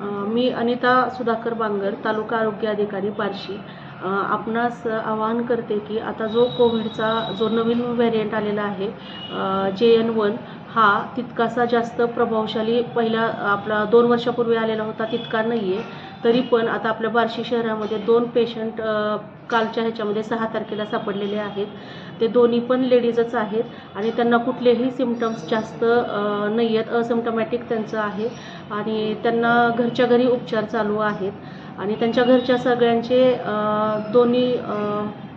मी अनिता सुधाकर बांगर तालुका आरोग्य अधिकारी बार्शी. आपणास आवाहन करते की आता जो कोविडचा जो नवीन व्हेरियंट आलेला आहे जे एन वन हा तितकासा जास्त प्रभावशाली पहिला आपला दोन वर्षापूर्वी आलेला होता तितका नाही आहे तरी पण आता आपल्या बार्शी शहरामध्ये दोन पेशंट कालच्या ह्याच्यामध्ये सहा तारखेला सापडलेले आहेत. ते दोन्ही पण लेडीजच आहेत आणि त्यांना कुठलेही सिमटम्स जास्त नाही आहेत. असिमटमॅटिक त्यांचं आहे आणि त्यांना घरच्या घरी उपचार चालू आहेत. आणि त्यांच्या घरच्या सगळ्यांचे दोन्ही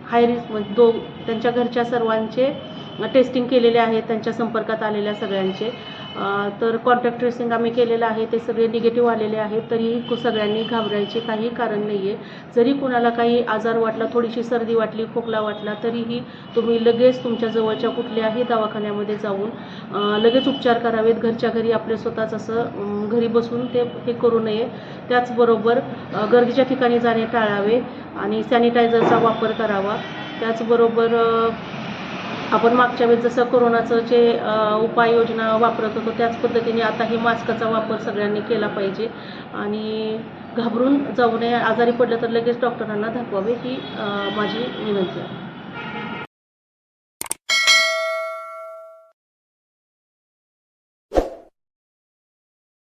हाय म्हणजे रिस्क दो त्यांच्या घरच्या सर्वांचे टेस्टिंग केलेले आहेत त्यांच्या संपर्कात आलेल्या सगळ्यांचे. तर कॉन्टॅक्ट ट्रेसिंग आम्ही केलेलं आहे ते सगळे निगेटिव्ह आलेले आहेत तरीही सगळ्यांनी घाबरायचे काही कारण नाही आहे जरी कुणाला काही आजार वाटला थोडीशी सर्दी वाटली खोकला वाटला तरीही तुम्ही लगेच तुमच्या जवळच्या कुठल्याही दवाखान्यामध्ये जाऊन लगेच उपचार करावेत. घरच्या घरी आपले स्वतःच असं घरी बसून ते हे करू नये. त्याचबरोबर गर्दीच्या ठिकाणी जाणे टाळावे आणि सॅनिटायझरचा वापर करावा. त्याचबरोबर आपण मागच्या वेळेस जसं कोरोनाचं जे उपाययोजना वापरत होतो त्याच पद्धतीने आता हे मास्कचा वापर सगळ्यांनी केला पाहिजे. आणि घाबरून जाऊ नये. आजारी पडलं तर लगेच डॉक्टरांना दाखवावे ही माझी विनंती आहे.